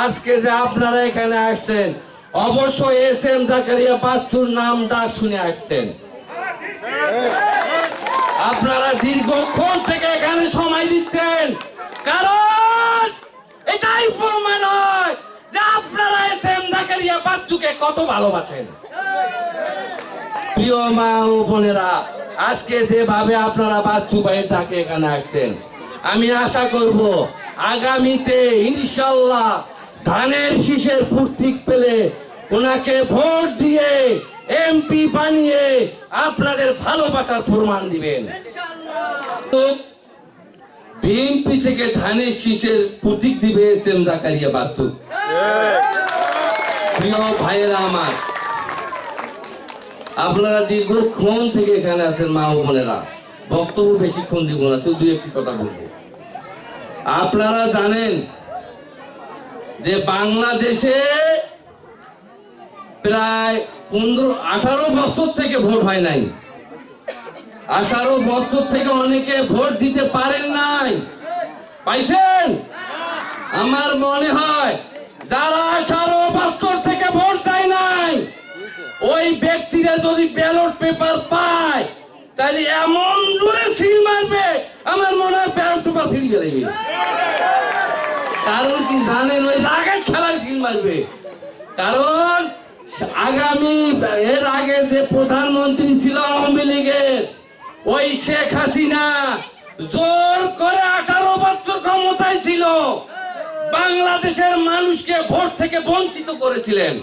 আজকে যে আপনারা এখানে আসছেন, অবশ্যই এস এম জাকারিয়া বাচ্চুর নাম ডাক শুনে আসছেন। আপনারা দীর্ঘক্ষণ থেকে এখানে সময় দিচ্ছেন। কারণ এটাই প্রমাণ হয় যে আপনারা এস এম জাকারিয়া বাচ্চুকে কত ভালোবাসেন। প্রিয় মা ও বোনেরা, আজকে যেভাবে আপনারা বাচ্চু ভাইয়ের ডাকে এখানে আসছেন, আমি আশা করব আগামীতে ইনশাল্লাহ ধানের শীষের প্রতীক পেলে ওনাকে ভোট দিয়ে এমপি বানিয়ে আপনাদের ভালোবাসার প্রমাণ দিবেন। বিএনপি থেকে ধানের শীষের প্রতীক দিবে এস বাচ্চু। প্রিয় ভাইয়েরা আমার, আপনারা দীর্ঘক্ষণ থেকে এখানে আছেন মা ও বোনেরা। বক্তব্য বেশিক্ষণ দিব না, শুধু একটি কথা বলব। আপনারা জানেন যে বাংলাদেশে প্রায় পনেরো, আঠারো বছর থেকে ভোট হয় নাই। আঠারো বছর থেকে অনেকে ভোট দিতে পারেন নাই। পাইছেন? আমার মনে হয় যারা আঠারো বছর থেকে ভোট দেয় নাই, ওই ব্যক্তিরা যদি ব্যালট পেপার পায়, তাহলে এমন জোরে সিল মারবে, আমার মনে হয় ব্যালট পেপার সিল বেরোবে কারণ কি জানেন, ওই রাগের খেলায় সিল মারবে। কারণ আগামী, এর আগে যে প্রধানমন্ত্রী ছিল আওয়ামী লীগের, ওই শেখ হাসিনা জোর করে আঠারো বছর ক্ষমতায় ছিল। বাংলাদেশের মানুষকে ভোট থেকে বঞ্চিত করেছিলেন।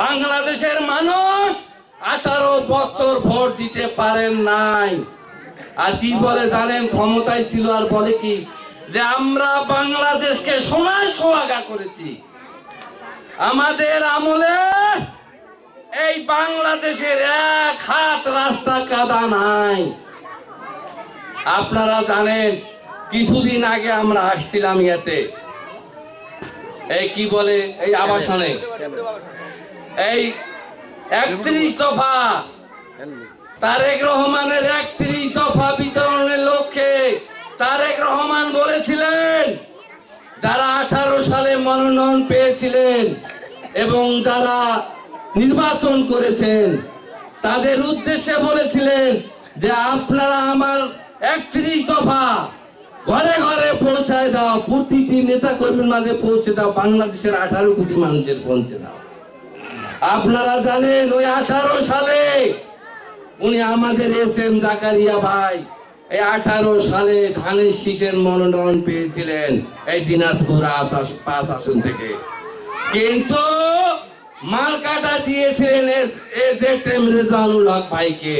বাংলাদেশের মানুষ আঠারো বছর ভোট দিতে পারেন নাই। আর কি বলে জানেন, ক্ষমতায় ছিল আর বলে কি? যে আমরা বাংলাদেশকে সোনায় সোহাগা করেছি। আমাদের আমলে এই বাংলাদেশের এক হাত রাস্তা কাদা নাই। আপনারা জানেন, কিছুদিন আগে আমরা আসছিলাম ইয়াতে। এই কি বলে? এই আবাসনে। এই একত্রিশ দফা তারেক রহমানের একত্রিশ দফা বিতরণের লক্ষ্যে তারেক রহমান বলেছিলেন যারা আঠারো সালে মনোনয়ন পেয়েছিলেন এবং যারা নির্বাচন করেছেন, তাদের উদ্দেশ্যে বলেছিলেন যে আপনারা আমার একত্রিশ দফা ঘরে ঘরে পৌঁছায় দাও, প্রতিটি নেতা কর্মীর মাঝে পৌঁছে দাও, বাংলাদেশের আঠারো কোটি মানুষের পৌঁছে দাও। আপনারা জানেন, ওই আঠারো সালে উনি আমাদের এস এম জাকারিয়া ভাই, এই আঠারো সালে ধানের শীষের মনোনয়ন পেয়েছিলেন, এই দিনাজপুর পাঁচ আসন থেকে। কিন্তু মার্কাটা দিয়েছিলেন এজেট এম রেজানুল হক ভাইকে।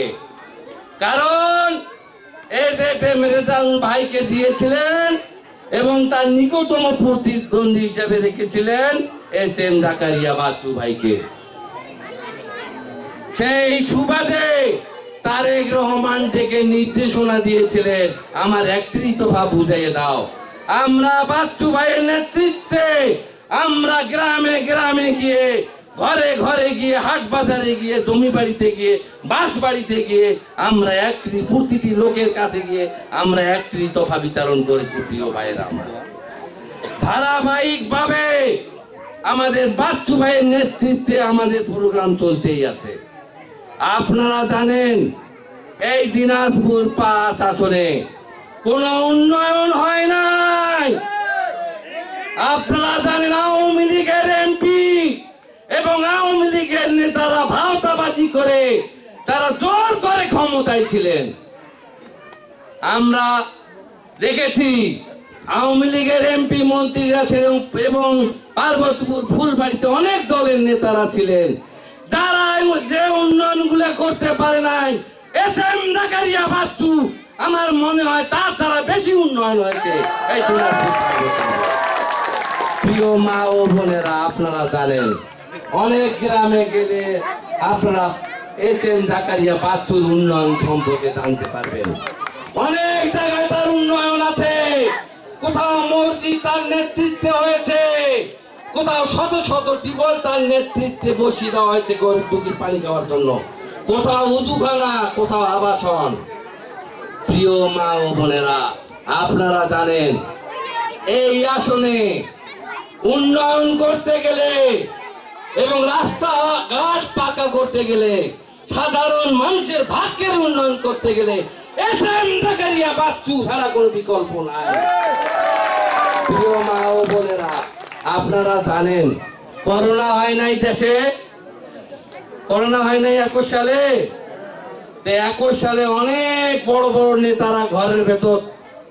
কারণ এজেট এম রেজানুল ভাইকে দিয়েছিলেন এবং তার নিকটতম প্রতিদ্বন্দ্বী হিসেবে রেখেছিলেন এস এম জাকারিয়া বাচ্চু ভাইকে। সেই সুবাদে তারেক রহমান থেকে নির্দেশনা দিয়েছিলেন, আমার একত্রিশ দফা বুঝিয়ে দাও। আমরা বাচ্চু ভাইয়ের নেতৃত্বে আমরা গ্রামে গ্রামে গিয়ে ঘরে ঘরে গিয়ে হাট বাজারে গিয়ে জমি বাড়িতে গিয়ে, বাস বাড়িতে গিয়ে আমরা একত্রিশ প্রতিটি লোকের কাছে গিয়ে আমরা একত্রিশ দফা বিতরণ করেছি, প্রিয় ভাইয়েরা আমরা। ধারাবাহিক ভাবে আমাদের বাচ্চু ভাইয়ের নেতৃত্বে আমাদের প্রোগ্রাম চলতেই আছে। আপনারা জানেন, এই দিনাজপুর পাঁচ আসনে কোন উন্নয়ন হয় নাই। আপনারা জানেন আওয়ামী লীগের এমপি এবং আওয়ামী লীগের নেতারা ভাওতাবাজি করে, তারা জোর করে ক্ষমতায় ছিলেন। আমরা দেখেছি আওয়ামী লীগের এমপি মন্ত্রীরা ছিলেন এবং পার্বতীপুর ফুলবাড়িতে অনেক দলের নেতারা ছিলেন। যারা যে উন্নয়ন করতে পারে নাই এস এম জাকারিয়া বাচ্চু, আমার মনে হয় তার দ্বারা বেশি উন্নয়ন হয়েছে। এই। প্রিয় মা ও বোনেরা, আপনারা জানেন, অনেক গ্রামে গেলে আপনারা এস এম জাকারিয়া বাচ্চুর উন্নয়ন সম্পর্কে জানতে পারবেন। অনেক জায়গায় তার উন্নয়ন আছে। কোথাও মসজিদ তার নেতৃত্বে হয়েছে। কোথাও শত শত টিবল তার নেতৃত্বে বসিয়ে দেওয়া হয়েছে গরিব দুঃখীর পানি খাওয়ার জন্য। কোথাও উজুখানা, কোথাও আবাসন। প্রিয় মা ও বোনেরা, আপনারা জানেন, এই আসনে উন্নয়ন করতে গেলে এবং রাস্তা ঘাট পাকা করতে গেলে, সাধারণ মানুষের ভাগ্যের উন্নয়ন করতে গেলে বাচ্চু ছাড়া কোনো বিকল্প নাই। প্রিয় মা ও বোনেরা, আপনারা জানেন, করোনা হয় নাই দেশে? করোনা হয় নাই একুশ সালে? একুশ সালে অনেক বড় বড় নেতারা ঘরের ভেতর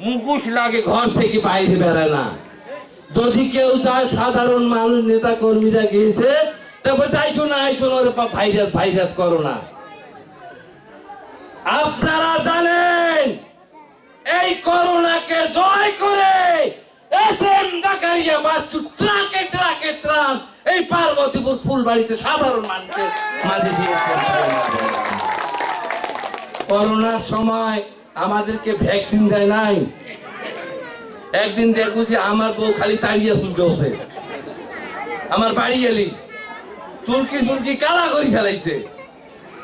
মুখোশ লাগে, ঘর থেকে বাইরে বেড়ায় না। যদি কেউ যায় সাধারণ মানুষ নেতা কর্মীরা গিয়েছে তারপর যাইছো না আইসো না ভাইরাস ভাইরাস করোনা আপনারা জানেন, এই করোনাকে জয় করে এই পার্বতীপুর ফুলবাড়িতে সাধারণ মানুষের মাঝে করোনার সময় আমাদেরকে ভ্যাকসিন দেয় নাই। একদিন দেখব যে আমার বউ খালি তাড়িয়ে চুলকেছে আমার বাড়ি এলি চুলকি চুলকি কালা করে ফেলাইছে।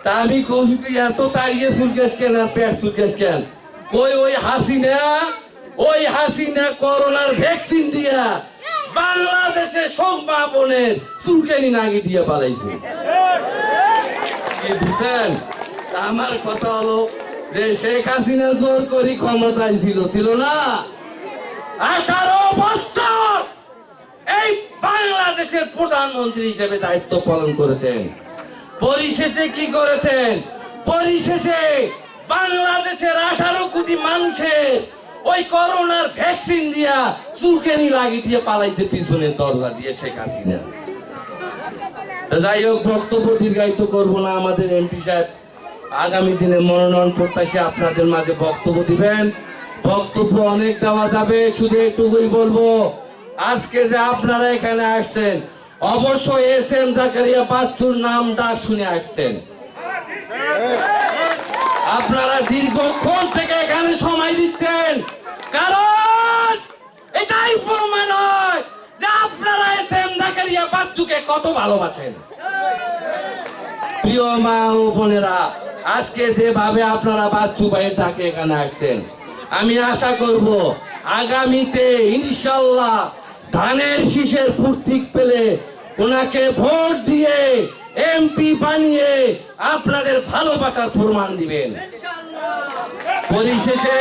তা আমি কৌশি তুই এত তাড়িয়ে চুলকেস কেন? আর পেট চুলকেস কেন? ওই ওই হাসিনা ওই হাসিনা করোনার ভ্যাকসিন দিয়া বাংলাদেশে সব মা বোনের চুলকানি নাগি দিয়ে পালাইছে। আমার কথা হলো যে শেখ হাসিনা জোর করি ক্ষমতায় ছিল ছিল না। আঠারো বছর! এই বাংলাদেশের প্রধানমন্ত্রী হিসেবে দায়িত্ব পালন করেছেন। পরিশেষে কি করেছেন? পরিশেষে বাংলাদেশের আঠারো কোটি মানুষের ওই করোনার ভ্যাকসিন দিয়া চুলকেনি লাগিয়ে দিয়ে পালাইছে পিছনের দরজা দিয়ে শেখ হাসিনা। যাই হোক, বক্তব্য দীর্ঘায়িত করব না আমাদের এমপি সাহেব। আগামী দিনে মনোনয়ন প্রত্যাশী আপনাদের মাঝে বক্তব্য দিবেন। বক্তব্য অনেক দেওয়া যাবে, শুধু এটুকুই বলব। আজকে যে আপনারা এখানে আসছেন, অবশ্যই এস এম জাকারিয়া বাচ্চুর নাম ডাক শুনে আসছেন। আপনারা দীর্ঘক্ষণ থেকে এখানে সময় দিচ্ছেন। কারণ এটাই প্রমাণ হয় যে আপনারা এস এম জাকারিয়া বাচ্চুকে কত ভালোবাসেন। প্রিয় মা ও বোনেরা, আজকে যেভাবে আপনারা বাচ্চু ভাইয়ের ডাকে এখানে আসছেন আমি আশা করব আগামীতে ইনশাল্লাহ ধানের শীষের ফুর্তিক পেলে ওনাকে ভোট দিয়ে এমপি বানিয়ে আপনাদের ভালোবাসার প্রমাণ দিবেন। পরিশেষে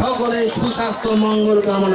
সকলের সুস্বাস্থ্য, মঙ্গল কামনা